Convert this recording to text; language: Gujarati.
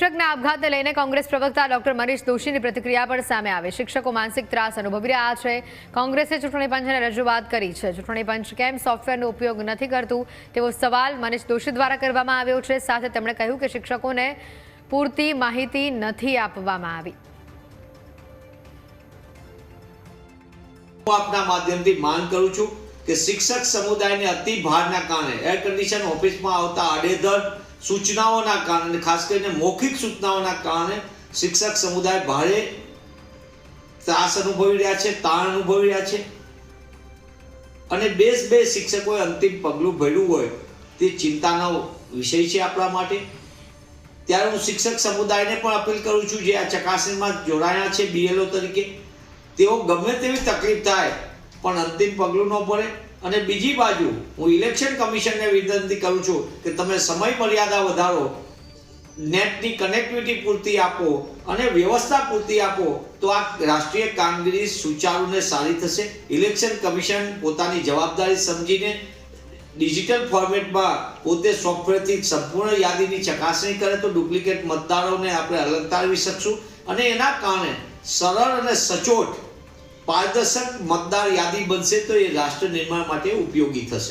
શિક્ષકના આપઘાતને લઈને કોંગ્રેસ પ્રવક્તા ડોક્ટર મનીષ દોશીની પ્રતિક્રિયા પણ સામે આવી. શિક્ષકો માનસિક ત્રાસ અનુભવી રહ્યા છે. કોંગ્રેસે ચૂંટણી પંચને રજૂઆત કરી છે. ચૂંટણી પંચ કેમ સોફ્ટવેરનો ઉપયોગ નથી કરતું? તેવો સવાલ મનીષ દોશી દ્વારા કરવામાં આવ્યો છે. સાથે તેમણે કહ્યું કે શિક્ષકોને પૂરતી માહિતી નથી આપવામાં આવી. આપના માધ્યમથી માંગ કરું છું કે શિક્ષક સમુદાયને અતિ કારણે એર કન્ડિશન ઓફિસમાં આવતા આડેધડ સૂચનાઓના કારણે, ખાસ કરીને મૌખિક સૂચનાઓના કારણે શિક્ષક સમુદાય ભારે ત્રાસ અનુભવી રહ્યા છે, તાણ અનુભવી રહ્યા છે. અને બેસ બે શિક્ષકોએ અંતિમ પગલું ભર્યું હોય તે ચિંતાનો વિષય છે આપણા માટે. ત્યારે હું શિક્ષક સમુદાયને પણ અપીલ કરું છું, જે આ ચકાસણીમાં જોડાયા છે, બીએલઓ તરીકે, તેઓ ગમે તેવી તકલીફ થાય, પણ અંતિમ પગલું ન પડે અને બીજી બાજુ હું ઇલેક્શન કમિશનને વિનંતી કરું છું કે તમે સમય મર્યાદા વધારો, નેટની કનેક્ટિવિટી પૂરતી આપો અને વ્યવસ્થા પૂરતી આપો, તો આ રાષ્ટ્રીય કામગીરી સુચારુ ને સારી થશે. ઇલેક્શન કમિશન પોતાની જવાબદારી સમજીને ડિજિટલ ફોર્મેટમાં પોતે સોફ્ટવેરથી સંપૂર્ણ યાદીની ચકાસણી કરે તો ડુપ્લિકેટ મતદારોને આપણે અલગ તારવી શકશું. અને એના કારણે સરળ અને સચોટ પારદર્શક મતદાર યાદી બનશે તો એ રાષ્ટ્ર નિર્માણ માટે ઉપયોગી થશે.